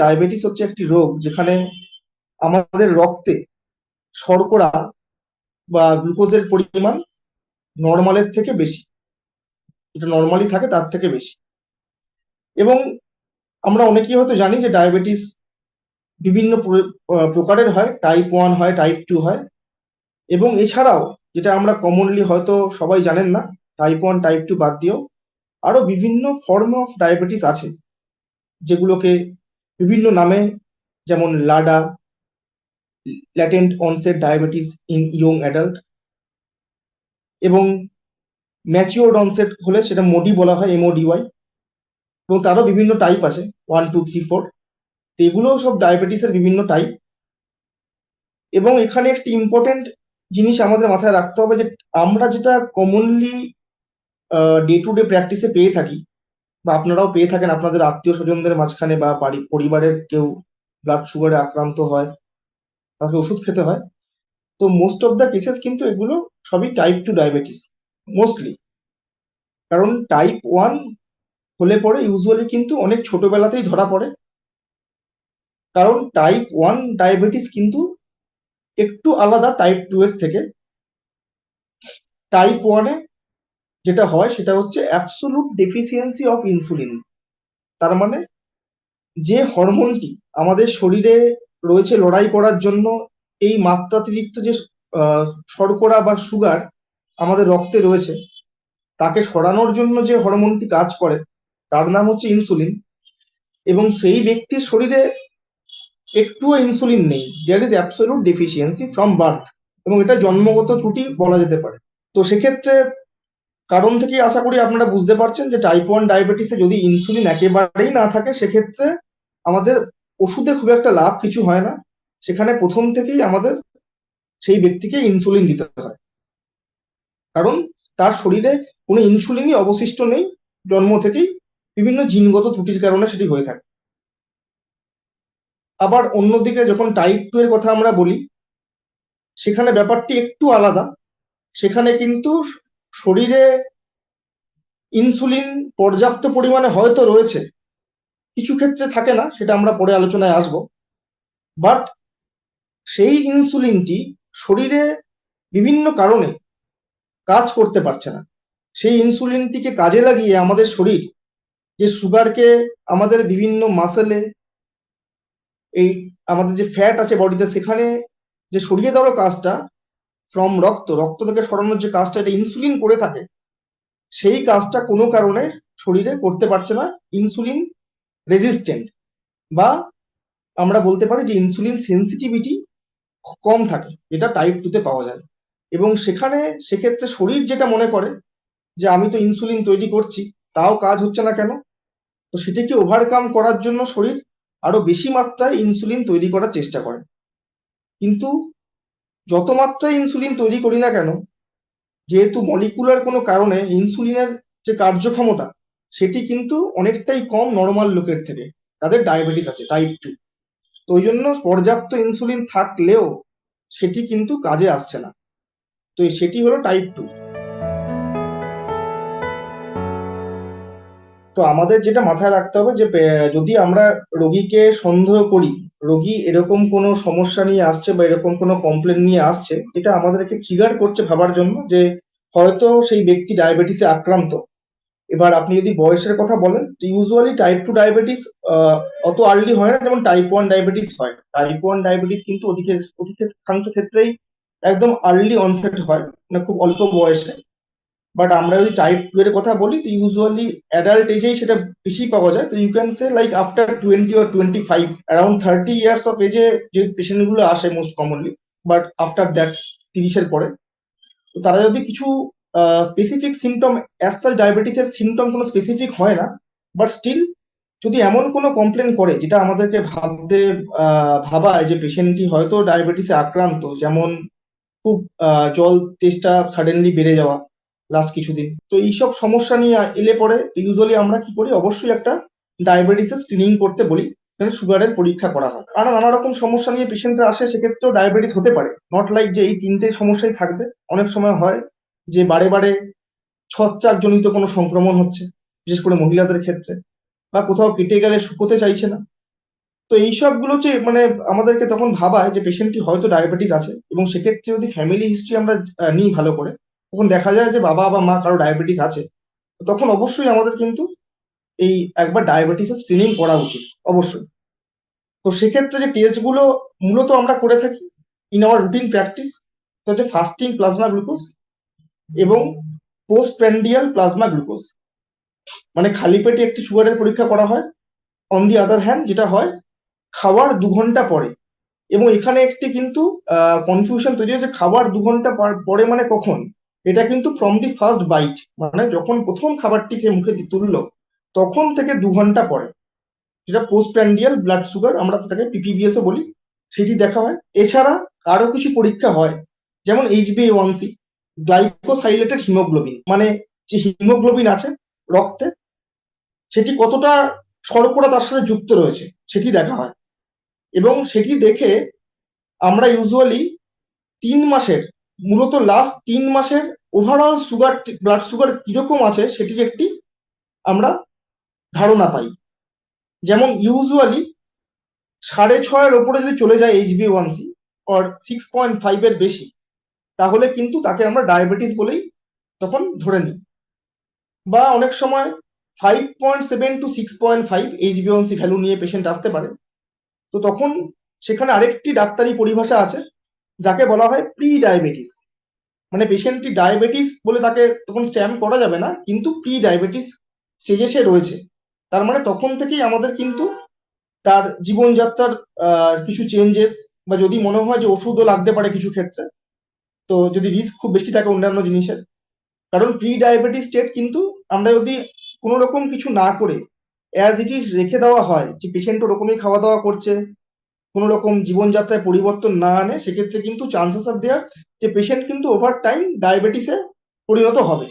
Diabetes হচ্ছে একটি রোগ যেখানে আমাদের রক্তে শর্করা বা গ্লুকোজের পরিমাণ নর্মালের থেকে বেশি। যেটা নর্মালি থাকে তার থেকে বেশি। এবং আমরা অনেকেই হয়তো জানি যে ডায়াবেটিস বিভিন্ন প্রকারের হয় টাইপ ওয়ান হয় টাইপ টু হয়। এবং এছাড়াও যেটা আমরা কমনলি হয়তো সবাই জানেন না টাইপ ওয়ান টাইপ টু বাদ দিয়েও আরও বিভিন্ন ফর্ম অফ ডায়াবেটিস আছে, যেগুলোকে বিভিন্ন নামে, যেমন LADA, latent onset diabetes in young adult, এবং ম্যাচিওর অনসেট হলে সেটা মোডি বলা হয় এমওডিওয়াই এবং তারও বিভিন্ন টাইপ আছে ওয়ান টু থ্রি ফোর তো এগুলোও সব ডায়াবেটিসের বিভিন্ন টাইপ, এবং এখানে একটি ইম্পর্টেন্ট জিনিস আমাদের মাথায় রাখতে হবে যে আমরা যেটা কমনলি ডে টু ডে প্র্যাকটিসে পেয়ে থাকি বা আপনারাও পেয়ে থাকেন আপনাদের আত্মীয় স্বজনদের মাঝখানে বা বাড়ি পরিবারের কেউ ব্লাড সুগারে আক্রান্ত হয় তাকে ওষুধ খেতে হয়। তো মোস্ট অফ দ্য কেসেস কিন্তু এগুলো সবই টাইপ টু ডায়াবেটিস মোস্টলি কারণ টাইপ ওয়ান হলে পরে ইউজুয়ালি কিন্তু অনেক ছোটবেলাতেই ধরা পড়ে। কারণ টাইপ ওয়ান ডায়াবেটিস কিন্তু একটু আলাদা টাইপ টু এর থেকে। টাইপ ওয়ানে যেটা হয় সেটা হচ্ছে অ্যাবসোলুট ডেফিসিয়েন্সি অফ ইনসুলিন তার মানে যে হরমোনটি আমাদের শরীরে রয়েছে লড়াই করার জন্য, এই মাত্রাতিরিক্ত যে শর্করা বা সুগার আমাদের রক্তে রয়েছে, তাকে সরানোর জন্য যে হরমোনটি কাজ করে, তার নাম হচ্ছে ইনসুলিন এবং সেই ব্যক্তির শরীরে একটুও ইনসুলিন নেই। There is absolute deficiency from birth এবং এটা জন্মগত ত্রুটি বলা যেতে পারে। তো সেক্ষেত্রে কারণ থেকে আশা করি আপনারা বুঝতে পারছেন যে টাইপ ওয়ান ডায়াবেটিসে যদি ইনসুলিন একেবারেই না থাকে, সেক্ষেত্রে আমাদের ওষুধে খুব একটা লাভ কিছু হয় না। সেখানে প্রথম থেকেই আমাদের সেই ব্যক্তিকে ইনসুলিন দিতে হয়। কারণ তার শরীরে কোনো ইনসুলিনই অবশিষ্ট নেই, জন্ম থেকেই বিভিন্ন জিনগত ত্রুটির কারণে সেটি হয়ে থাকে। আবার অন্যদিকে যখন টাইপ টু এর কথা আমরা বলি, সেখানে ব্যাপারটি একটু আলাদা। সেখানে কিন্তু শরীরে ইনসুলিন পর্যাপ্ত পরিমাণে হয়তো রয়েছে, কিছু ক্ষেত্রে থাকে না, সেটা আমরা পরে আলোচনায় আসব বাট সেই ইনসুলিনটি শরীরে বিভিন্ন কারণে কাজ করতে পারছে না। সেই ইনসুলিনটিকে কাজে লাগিয়ে আমাদের শরীর, যে সুগারকে আমাদের বিভিন্ন মাসেলে এই আমাদের যে ফ্যাট আছে বডিতে সেখানে যে সরিয়ে দেওয়ার কাজটা ফ্রম রক্ত রক্ত থেকে সরানোর যে কাজটা, এটা ইনসুলিন করে থাকে, সেই কাজটা কোনো কারণে শরীরে করতে পারছে না ইনসুলিন রেজিস্ট্যান্ট বা আমরা বলতে পারি যে ইনসুলিন সেন্সিটিভিটি কম থাকে, এটা টাইপ টুতে পাওয়া যায়। এবং সেখানে সেক্ষেত্রে শরীর যেটা মনে করে যে আমি তো ইনসুলিন তৈরি করছি, তাও কাজ হচ্ছে না কেন? তো সেটাকে ওভারকাম করার জন্য শরীর আরও বেশি মাত্রায় ইনসুলিন তৈরি করার চেষ্টা করে। কিন্তু যত মাত্রায় ইনসুলিন তৈরি করি না কেন, যেহেতু মলিকুলার কোনো কারণে ইনসুলিনের যে কার্যক্ষমতা, সেটি কিন্তু অনেকটাই কম নর্মাল লোকের থেকে। তাদের ডায়াবেটিস আছে টাইপ টু তো ওই জন্য পর্যাপ্ত ইনসুলিন থাকলেও সেটি কিন্তু কাজে আসছে না। তো সেটি হলো টাইপ টু তো আমাদের যেটা মাথায় রাখতে হবে যে যদি আমরা রোগীকে সন্দেহ করি, রোগী এরকম কোনো সমস্যা নিয়ে আসছে বা এরকম কোনো কমপ্লেন নিয়ে আসছে, এটা আমাদেরকে ট্রিগার করছে ভাবার জন্য যে, হয়তো সেই ব্যক্তি ডায়াবেটিসে আক্রান্ত। এবার আপনি যদি বয়সের কথা বলেন ইউজুয়ালি টাইপ টু ডায়াবেটিস অত আর্লি হয় না, যেমন টাইপ ওয়ান ডায়াবেটিস হয়। টাইপ ওয়ান ডায়াবেটিস কিন্তু অধিকাংশ ক্ষেত্রেই একদম আর্লি অনসেট হয় মানে খুব অল্প বয়সে। বাট আমরা যদি টাইপ টু এর কথা বলি, তো ইউজুয়ালি অ্যাডাল্ট এজেই সেটা বেশি পাওয়া যায়। তো you can say like after twenty or twenty five around thirty years of এজে যে পেশেন্টগুলো আসে most commonly but after that তিরিশের পরে। তো তারা যদি কিছু স্পেসিফিক সিমটম অ্যাজ সাচ ডায়াবেটিসের সিমটম কোনো স্পেসিফিক হয় না বাট স্টিল যদি এমন কোনো কমপ্লেন করে, যেটা আমাদেরকে ভাবতে ভাবায় যে পেশেন্টটি হয়তো ডায়াবেটিসে আক্রান্ত, যেমন খুব জল তেজটা সাডেনলি বেড়ে যাওয়া লাস্ট কিছুদিন। তো এইসব সমস্যা নিয়ে এলে পরে ইউজুয়ালি আমরা কি করি, অবশ্যই একটা ডায়াবেটিসের স্ক্রিনিং করতে বলি সুগারের পরীক্ষা করা হয়। আর নানা রকম সমস্যা নিয়ে পেশেন্টরা আসে, সেক্ষেত্রেও ডায়াবেটিস হতে পারে। নট লাইক যে এই তিনটে সমস্যাই থাকবে। অনেক সময় হয় যে বারে বারে ছচ্চাক জনিত কোনো সংক্রমণ হচ্ছে, বিশেষ করে মহিলাদের ক্ষেত্রে, বা কোথাও কেটে গেলে শুকোতে চাইছে না। তো এইসবগুলো হচ্ছে মানে আমাদেরকে তখন ভাবায় যে পেশেন্টটি হয়তো ডায়াবেটিস আছে, এবং সেক্ষেত্রে যদি ফ্যামিলি হিস্ট্রি আমরা নিই ভালো করে তখন দেখা যায় যে বাবা বা মা কারও ডায়াবেটিস আছে, তখন অবশ্যই আমাদের কিন্তু এই একবার ডায়াবেটিসের স্ক্রিনিং করা উচিত, অবশ্যই। তো সেক্ষেত্রে যে টেস্টগুলো মূলত আমরা করে থাকি ইন আওয়ার রুটিন প্র্যাকটিস হচ্ছে ফাস্টিং প্লাজমা গ্লুকোজ এবং পোস্ট প্যান্ডিয়াল প্লাজমা গ্লুকোজ মানে খালি পেটে একটি সুগারের পরীক্ষা করা হয় অন দি আদার হ্যান্ড যেটা হয়, খাওয়ার দু ঘণ্টা পরে। এবং এখানে একটি কিন্তু কনফিউশন তৈরি হয়েছে খাবার দু ঘণ্টা পরে মানে কখন? এটা কিন্তু ফ্রম দি ফার্স্ট বাইট মানে যখন প্রথম খাবারটি সে মুখে তুললো, তখন থেকে দু ঘণ্টা পরে, যেটা পোস্ট প্যান্ডিয়াল ব্লাড সুগার আমরা তাকে পিপিবিএস ও বলি, সেটি দেখা হয়। এছাড়া আরও কিছু পরীক্ষা হয়, যেমন HB one C glycosylated haemoglobin মানে যে হিমোগ্লোবিন আছে রক্তে, সেটি কতটা শর্করা তার সাথে যুক্ত রয়েছে, সেটি দেখা হয়। এবং সেটি দেখে আমরা ইউজুয়ালি তিন মাসের মূলত লাস্ট তিন মাসের ওভারঅল সুগার ব্লাড সুগার কীরকম আছে সেটির একটি আমরা ধারণা পাই। যেমন ইউজুয়ালি সাড়ে ছয়ের ওপরে যদি চলে যায় HB one C or six point ফাইভের বেশি, তাহলে কিন্তু তাকে আমরা ডায়াবেটিস বলেই তখন ধরে নিই। বা অনেক সময় five point seven two six point five HB one C value নিয়ে পেশেন্ট আসতে পারে। তো তখন সেখানে আরেকটি ডাক্তারি পরিভাষা আছে যাকে বলা হয় প্রি ডায়াবেটিস মানে পেশেন্টটি ডায়াবেটিস বলে তাকে তখন স্ট্যাম্প করা যাবে না, কিন্তু প্রি ডায়াবেটিস স্টেজে সে রয়েছে। তার মানে তখন থেকেই আমাদের কিন্তু তার জীবনযাত্রার কিছু চেঞ্জেস বা যদি মনে হয় যে ওষুধও লাগতে পারে কিছু ক্ষেত্রে, তো যদি রিস্ক খুব বেশি থাকে অন্যান্য জিনিসের। কারণ প্রি ডায়াবেটিস স্টেট কিন্তু আমরা যদি কোনো রকম কিছু না করে অ্যাজ ইট ইজ রেখে দেওয়া হয়, যে পেশেন্ট ওরকমই খাওয়া দাওয়া করছে কোনো রকম জীবনযাত্রায় পরিবর্তন না আনে, সেক্ষেত্রে কিন্তু চান্সেস আর দেয়ার যে পেশেন্ট কিন্তু ওভার টাইম ডায়াবেটিসে পরিণত হবে।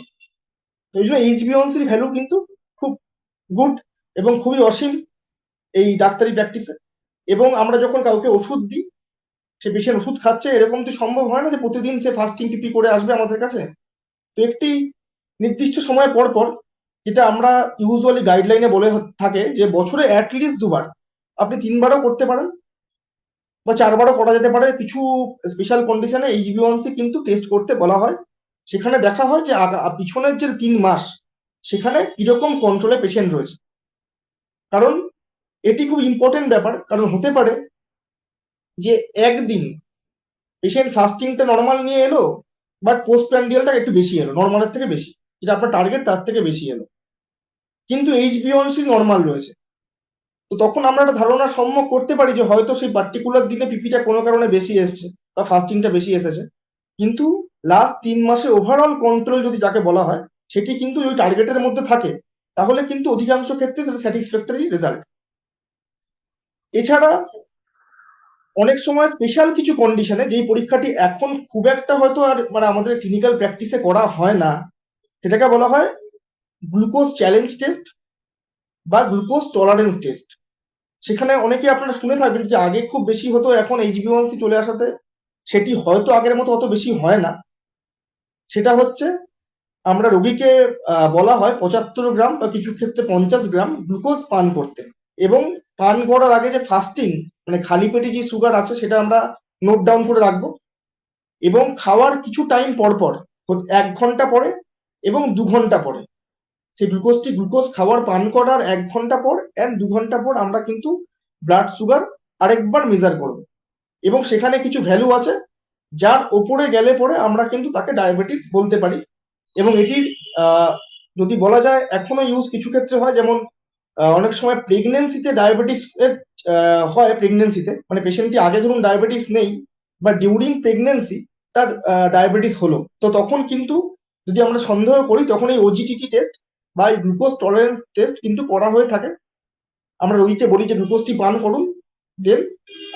এই জন্য এইচবিওনসির ভ্যালু কিন্তু খুব গুড এবং খুবই অসীম এই ডাক্তারি প্র্যাকটিসে এবং আমরা যখন কাউকে ওষুধ দিই, সে পেশেন্ট ওষুধ খাচ্ছে, এরকম তো সম্ভব হয় না যে প্রতিদিন সে ফাস্টিং পিপি করে আসবে আমাদের কাছে। তো একটি নির্দিষ্ট সময় পর পর যেটা আমরা ইউজুয়ালি গাইডলাইনে বলে থাকে যে বছরে অ্যাটলিস্ট দুবার, আপনি তিনবারও করতে পারেন। বা চারবারও করা যেতে পারে। কিছু স্পেশাল কন্ডিশনে এইচবিওয়ানসি কিন্তু টেস্ট করতে বলা হয়। সেখানে দেখা হয় যে পিছনের যে তিন মাস, সেখানে কীরকম কন্ট্রোলে পেশেন্ট রয়েছে। কারণ এটি খুব ইম্পর্টেন্ট ব্যাপার। কারণ হতে পারে যে একদিন পেশেন্ট ফাস্টিংটা নর্মাল নিয়ে এলো বাট পোস্ট প্র্যান্ডিয়ালটা একটু বেশি এলো নর্মালের থেকে বেশি। যেটা আপনার টার্গেট তার থেকে বেশি এলো। কিন্তু এইচবিওয়ানসি নর্মাল রয়েছে। তো তখন আমরা একটা ধারণা সম্যক করতে পারি যে হয়তো সেই পার্টিকুলার দিনে পিপিটা কোনো কারণে বেশি এসছে বা ফাস্টিংটা বেশি এসেছে। কিন্তু লাস্ট তিন মাসে ওভারঅল কন্ট্রোল যদি যাকে বলা হয়, সেটি কিন্তু ওই টার্গেটের মধ্যে থাকে, তাহলে কিন্তু অধিকাংশ ক্ষেত্রে সেটা স্যাটিসফ্যাক্টরি রেজাল্ট এছাড়া অনেক সময় স্পেশাল কিছু কন্ডিশনে যেই পরীক্ষাটি এখন খুব একটা হয়তো আর মানে আমাদের ক্লিনিক্যাল প্র্যাকটিসে করা হয় না, সেটাকে বলা হয় গ্লুকোজ চ্যালেঞ্জ টেস্ট বা গ্লুকোজ টলারেন্স টেস্ট সেখানে অনেকে আপনারা শুনে থাকবেন যে আগে খুব বেশি হতো, এখন এইচবিওয়ানসি চলে আসাতে সেটি হয়তো আগের মতো অত বেশি হয় না। সেটা হচ্ছে আমরা রোগীকে বলা হয় পঁচাত্তর গ্রাম বা কিছু ক্ষেত্রে পঞ্চাশ গ্রাম গ্লুকোজ পান করতে। এবং পান করার আগে যে ফাস্টিং মানে খালি পেটে যে সুগার আছে সেটা আমরা নোট ডাউন করে রাখব। এবং খাওয়ার কিছু টাইম পর পর এক ঘণ্টা পরে এবং দু ঘণ্টা পরে। সেই গ্লুকোজটি গ্লুকোজ খাওয়ার পান করার এক ঘণ্টা পর অ্যান্ড দু ঘণ্টা পর আমরা কিন্তু ব্লাড সুগার আরেকবার মেজার করব। এবং সেখানে কিছু ভ্যালু আছে, যার ওপরে গেলে পরে আমরা কিন্তু তাকে ডায়াবেটিস বলতে পারি। এবং এটির যদি বলা যায়, এখনও ইউজ কিছু ক্ষেত্রে হয়, যেমন অনেক সময় প্রেগনেন্সিতে ডায়াবেটিস এর হয় প্রেগনেন্সিতে মানে পেশেন্টটি আগে ধরুন ডায়াবেটিস নেই বা ডিউরিং প্রেগনেন্সি তার ডায়াবেটিস হলো। তো তখন কিন্তু যদি আমরা সন্দেহ করি, তখন এই ওজিটিটি টেস্ট বা এই গ্লুকোজ টলারেন্স টেস্ট কিন্তু করা হয়ে থাকে। আমরা রোগীকে বলি যে গ্লুকোজটি পান করুন দেন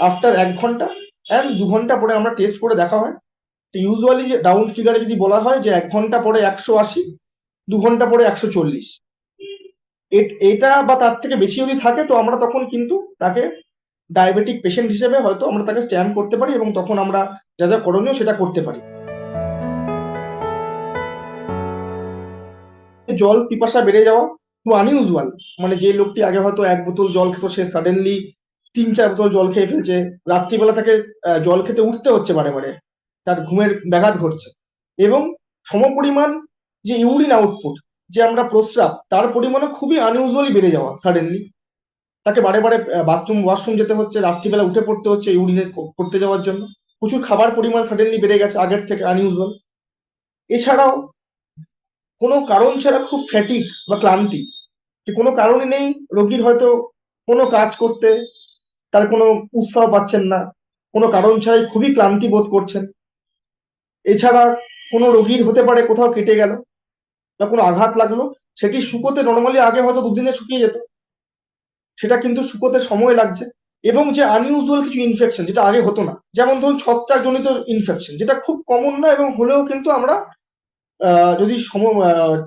আফটার এক ঘণ্টা অ্যান্ড দু ঘণ্টা পরে আমরা টেস্ট করে দেখা হয়। তো ইউজুয়ালি যে ডাউন ফিগারে যদি বলা হয় যে, এক ঘণ্টা পরে একশো আশি, দু ঘণ্টা পরে একশো চল্লিশ। এটা বা তার থেকে বেশি যদি থাকে, তো আমরা তখন কিন্তু তাকে ডায়াবেটিক পেশেন্ট হিসেবে হয়তো আমরা তাকে স্ট্যাম্প করতে পারি এবং তখন আমরা যা যা করণীয় সেটা করতে পারি। জল পিপাসা বেড়ে যাওয়া খুব আনইউজুয়াল মানে যে লোকটি আগে হয়তো এক বোতল জল খেত, সে সাডেনলি তিন, চার বোতল জল খেয়ে ফেলছে। রাত্রিবেলা তাকে জল খেতে উঠতে হচ্ছে বারে বারে। তার ঘুমের ব্যাঘাত ঘটছে। এবং সমপরিমাণ যে ইউরিন আউটপুট যে আমরা প্রস্রাব, তার পরিমাণও খুবই আনইউজুয়ালি বেড়ে যাওয়া সাডেনলি তাকে বারে বারে বাথরুম ওয়াশরুম যেতে হচ্ছে, রাত্রিবেলা উঠে পড়তে হচ্ছে ইউরিনে করতে যাওয়ার জন্য। প্রচুর খাবার পরিমাণ সাডেনলি বেড়ে গেছে আগের থেকে আনইউজুয়াল এছাড়াও কোনো কারণ ছাড়া খুব ফ্যাটিক বা ক্লান্তি। যে কোনো কারণে নেই, রোগীর হয়তো কোনো কাজ করতে তার কোনো উৎসাহ পাচ্ছেন না, কোনো কারণ ছাড়াই খুবই ক্লান্তি বোধ করছেন। এছাড়া কোনো রোগীর হতে পারে, কোথাও কেটে গেল বা কোনো আঘাত লাগল, সেটি শুকোতে নর্মালি আগে হয়তো দুদিনে শুকিয়ে যেত। সেটা কিন্তু শুকোতে সময় লাগছে এবং যে আনইউজুয়াল কিছু ইনফেকশন যেটা আগে হতো না। যেমন ধরুন ছত্রাকজনিত ইনফেকশন যেটা খুব কমন না এবং হলেও কিন্তু আমরা যদি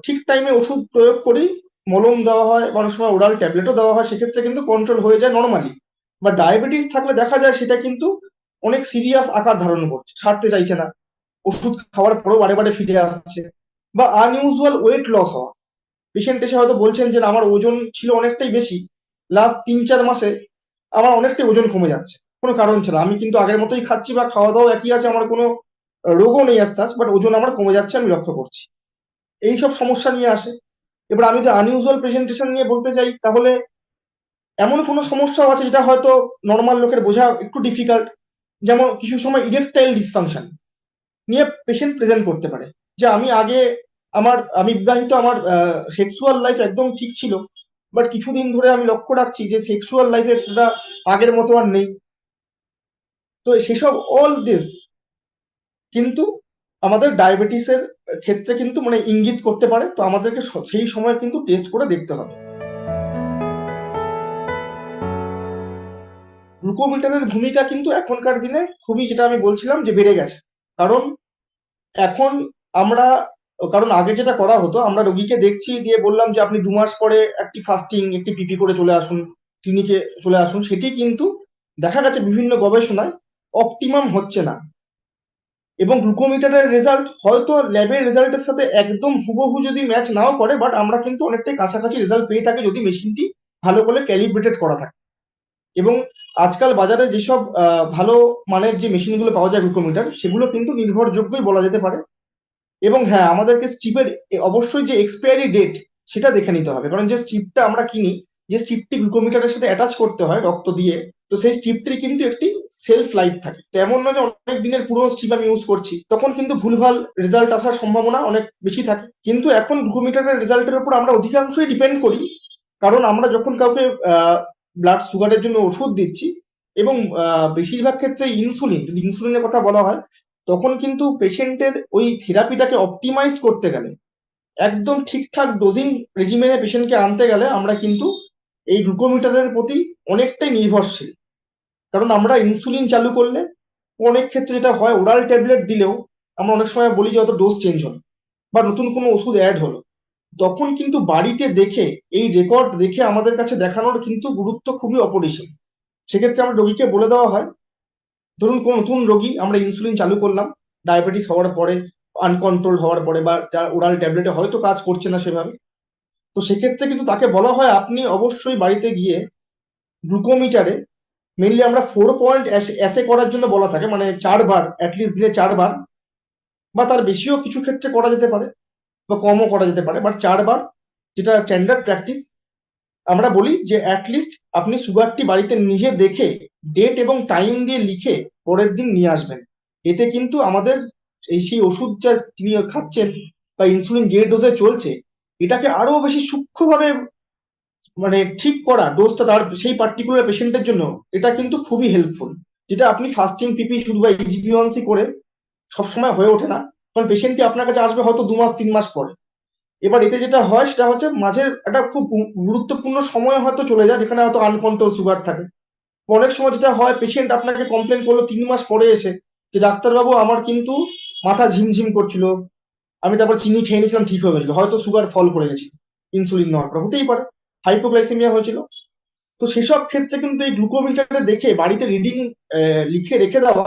ঠিক টাইমে ওষুধ প্রয়োগ করি, মলম দেওয়া হয়, অনেক সময় ওরাল ট্যাবলেটও দেওয়া হয়, সেক্ষেত্রে কিন্তু কন্ট্রোল হয়ে যায় নর্মালি বা ডায়াবেটিস থাকলে দেখা যায় সেটা কিন্তু অনেক সিরিয়াস আকার ধারণ করছে ছাড়তে চাইছে না। ওষুধ খাওয়ার পরেও বারে বারে ফিরে আসছে। বা আনইউজুয়াল ওয়েট লস হওয়া। পেশেন্ট এসে হয়তো বলছেন যে আমার ওজন ছিল অনেকটাই বেশি। লাস্ট তিন চার মাসে আমার অনেকটাই ওজন কমে যাচ্ছে। কোনো কারণ ছাড়া। আমি কিন্তু আগের মতোই খাচ্ছি বা খাওয়া দাওয়া একই আছে, আমার কোনো রোগও নেই as such বাট ওজন আমার কমে যাচ্ছে, আমি লক্ষ্য করছি। এই সব সমস্যা নিয়ে আসে। এবার আমি যদি আনইউজুয়াল প্রেজেন্টেশন নিয়ে বলতে চাই, তাহলে এমন কোনো সমস্যাও আছে যেটা হয়তো নর্মাল লোকের বোঝা একটু ডিফিকাল্ট যেমন কিছু সময় ইরেকটাইল ডিসফাংশন নিয়ে পেশেন্ট প্রেজেন্ট করতে পারে। যে আমি আগে আমার, আমি বিবাহিত, আমার সেক্সুয়াল লাইফ একদম ঠিক ছিল বাট কিছুদিন ধরে আমি লক্ষ্য রাখছি যে সেক্সুয়াল লাইফের সেটা আগের মতো আর নেই। তো সেসব অল দিস কিন্তু আমাদের ডায়াবেটিসের ক্ষেত্রে কিন্তু মানে ইঙ্গিত করতে পারে, তো আমাদেরকে সেই সময় কিন্তু টেস্ট করে দেখতে হবে। গ্লুকোমিটারের ভূমিকা কিন্তু এখনকার দিনে খুবই যেটা আমি বলছিলাম যে বেড়ে গেছে। কারণ এখন আমরা, কারণ আগে যেটা করা হতো, আমরা রোগীকে দেখছি, দিয়ে বললাম যে আপনি দু মাস পরে একটি ফাস্টিং একটি পিপি করে চলে আসুন ক্লিনিকে চলে আসুন, সেটি কিন্তু দেখা গেছে বিভিন্ন গবেষণায় অপটিমাম হচ্ছে না। এবং গ্লুকোমিটারের রেজাল্ট হয়তো ল্যাবের রেজাল্টের সাথে একদম হুবহু যদি ম্যাচ নাও করে বাট আমরা কিন্তু অনেকটাই কাছাকাছি রেজাল্ট পেয়ে থাকি যদি মেশিনটি ভালো করে ক্যালিব্রেটেড করা থাকে। এবং আজকাল বাজারে যেসব ভালো মানের যে মেশিনগুলো পাওয়া যায় গ্লুকোমিটার, সেগুলো কিন্তু নির্ভরযোগ্যই বলা যেতে পারে। এবং হ্যাঁ আমাদেরকে স্ট্রিপের অবশ্যই যে এক্সপায়ারি ডেট সেটা দেখে নিতে হবে। কারণ যে স্ট্রিপটা আমরা কিনি, যে স্ট্রিপটি গ্লুকোমিটারের সাথে অ্যাটাচ করতে হয় রক্ত দিয়ে তো সেই স্ট্রিপটির কিন্তু একটি সেলফ লাইফ থাকে। তো এমন নয় যে অনেক দিনের পুরনো স্ট্রিপ আমি ইউজ করছি। তখন কিন্তু ভুলভাল রেজাল্ট আসার সম্ভাবনা অনেক বেশি থাকে। কিন্তু এখন গ্লুকোমিটারের রেজাল্টের উপর আমরা অধিকাংশই ডিপেন্ড করি। কারণ আমরা যখন কাউকে ব্লাড সুগারের জন্য ওষুধ দিচ্ছি এবং বেশিরভাগ ক্ষেত্রে ইনসুলিন যদি ইনসুলিনের কথা বলা হয়, তখন কিন্তু পেশেন্টের ওই থেরাপিটাকে অপটিমাইজ করতে গেলে, একদম ঠিকঠাক ডোজিং রেজিমেনে পেশেন্টকে আনতে গেলে আমরা কিন্তু এই গ্লুকোমিটারের প্রতি অনেকটাই নির্ভরশীল। কারণ আমরা ইনসুলিন চালু করলে অনেক ক্ষেত্রে যেটা হয়, ওরাল ট্যাবলেট দিলেও আমরা অনেক সময় বলি যে হয়তো ডোজ চেঞ্জ হলো বা নতুন কোনো ওষুধ অ্যাড হলো। তখন কিন্তু বাড়িতে দেখে, এই রেকর্ড দেখে আমাদের কাছে দেখানোর কিন্তু গুরুত্ব খুবই অপরিসীম। সেক্ষেত্রে আমরা রোগীকে বলে দেওয়া হয়, ধরুন কোন নতুন রোগী আমরা ইনসুলিন চালু করলাম, ডায়াবেটিস হওয়ার পরে আনকন্ট্রোল হওয়ার পরে বা ওরাল ট্যাবলেটে হয়তো কাজ করছে না সেভাবে তো সেক্ষেত্রে কিন্তু তাকে বলা হয়, আপনি অবশ্যই বাড়িতে গিয়ে গ্লুকোমিটারে মেনলি আমরা ফোর পয়েন্ট অ্যাসে করার জন্য বলা থাকে মানে চারবার অ্যাটলিস্ট দিনে চারবার বা তার বেশিও কিছু ক্ষেত্রে করা যেতে পারে, বা কমও করা যেতে পারে বাট চারবার যেটা স্ট্যান্ডার্ড প্র্যাকটিস আমরা বলি যে অ্যাটলিস্ট আপনি সুগারটি বাড়িতে নিজে দেখে ডেট এবং টাইম দিয়ে লিখে পরের দিন নিয়ে আসবেন। এতে কিন্তু আমাদের এই সেই ওষুধ যা তিনি খাচ্ছেন, বা ইনসুলিন যে ডোজে চলছে এটাকে আরও বেশি সূক্ষ্মভাবে মানে ঠিক করা ডোজটা তার সেই পার্টিকুলার পেশেন্টের জন্য, এটা কিন্তু খুবই হেল্পফুল যেটা আপনি ফাস্টিং পিপি শুরু বা ইজিবিওয়ান্সি করে সবসময় হয়ে ওঠে না। কারণ পেশেন্টটি আপনার কাছে আসবে হয়তো দু মাস তিন মাস পরে। এবার এতে যেটা হয়, সেটা হচ্ছে মাঝের একটা খুব গুরুত্বপূর্ণ সময় হয়তো চলে যায়, যেখানে হয়তো আনকন্ট্রোল সুগার থাকে। অনেক সময় যেটা হয় পেশেন্ট আপনাকে কমপ্লেন করল তিন মাস পরে এসে যে, ডাক্তারবাবু, আমার কিন্তু মাথা ঝিমঝিম করছিল আমি তারপর চিনি খেয়ে নিয়েছিলাম, ঠিক হয়ে গেছিল। হয়তো সুগার ফল করে গেছিল ইনসুলিন নেওয়ার পর, হতেই পারে। হাইপোগ্লাইসেমিয়া হয়েছিল। তো সেসব ক্ষেত্রে কিন্তু এই গ্লুকোমিটারটা দেখে বাড়িতে রিডিং লিখে রেখে দেওয়া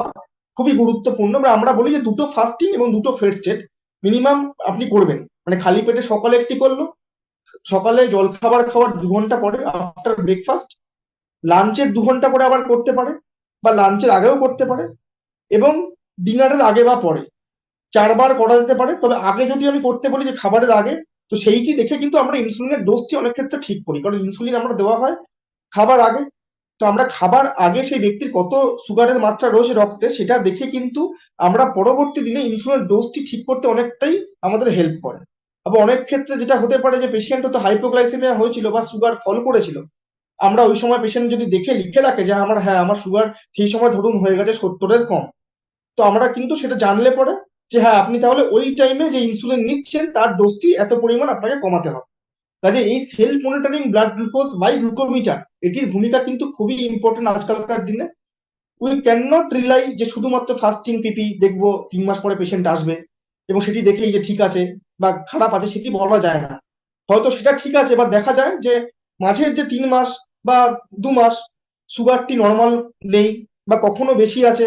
খুবই গুরুত্বপূর্ণ। বা আমরা বলি যে দুটো ফাস্টিং এবং দুটো ফেড স্টেট মিনিমাম আপনি করবেন। মানে খালি পেটে সকালে একটি করল, সকালে জলখাবার খাওয়ার দু ঘণ্টা পরে আফটার ব্রেকফাস্ট লাঞ্চের দু ঘণ্টা পরে আবার করতে পারে, বা লাঞ্চের আগেও করতে পারে, এবং ডিনারের আগে বা পরে। চারবার করা যেতে পারে, তবে আগে যদি আমি করতে বলি যে খাবারের আগে, তো সেইটি দেখে কিন্তু আমরা ইনসুলিনের ডোজটি অনেক ক্ষেত্রে ঠিক করি। কারণ ইনসুলিন আমরা দেওয়া হয় খাবার আগে। তো আমরা খাবার আগে সেই ব্যক্তির কত সুগারের মাত্রা রয়েছে রক্তে, সেটা দেখে কিন্তু আমরা পরবর্তী দিনে ইনসুলিনের ডোজটি ঠিক করতে অনেকটাই আমাদের হেল্প করে। আবার অনেক ক্ষেত্রে যেটা হতে পারে যে পেশেন্ট হয়তো হাইপোগ্লাইসেমিয়া হয়েছিল বা সুগার ফল করেছিল। আমরা ওই সময় পেশেন্ট যদি দেখে লিখে রাখে যে আমার হ্যাঁ আমার সুগার সেই সময় ধরুন হয়ে গেছে সত্তরের কম। তো আমরা কিন্তু সেটা জানলে পরে যে হ্যাঁ আপনি তাহলে ওই টাইমে যে ইনসুলিন নিচ্ছেন, তার ডোজটি এত পরিমাণ আপনাকে কমাতে হবে। কাজে এই self monitoring blood glucose by glucometer এটির ভূমিকা কিন্তু খুবই ইম্পর্টেন্ট আজকালকার দিনে। উই ক্যান নট রিলাই যে শুধুমাত্র ফাস্টিং পিপি দেখব, তিন মাস পরে পেশেন্ট আসবে, এবং সেটি দেখেই যে ঠিক আছে বা খারাপ আছে সেটি বলা যায় না। হয়তো সেটা ঠিক আছে বা দেখা যায় যে মাঝের যে তিন মাস বা দু মাস সুগারটি নর্মাল নেই বা কখনো বেশি আছে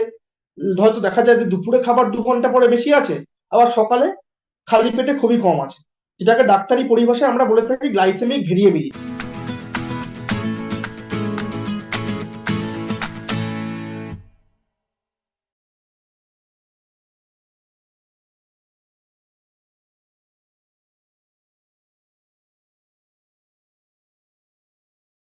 হয়তো দেখা যায় যে দুপুরে খাবার দু ঘণ্টা পরে বেশি আছে, আবার সকালে খালি পেটে খুবই কম আছে। এটাকে ডাক্তারি পরিভাষায় আমরা বলে থাকি গ্লাইসেমিক ভেরিয়েবিলিটি।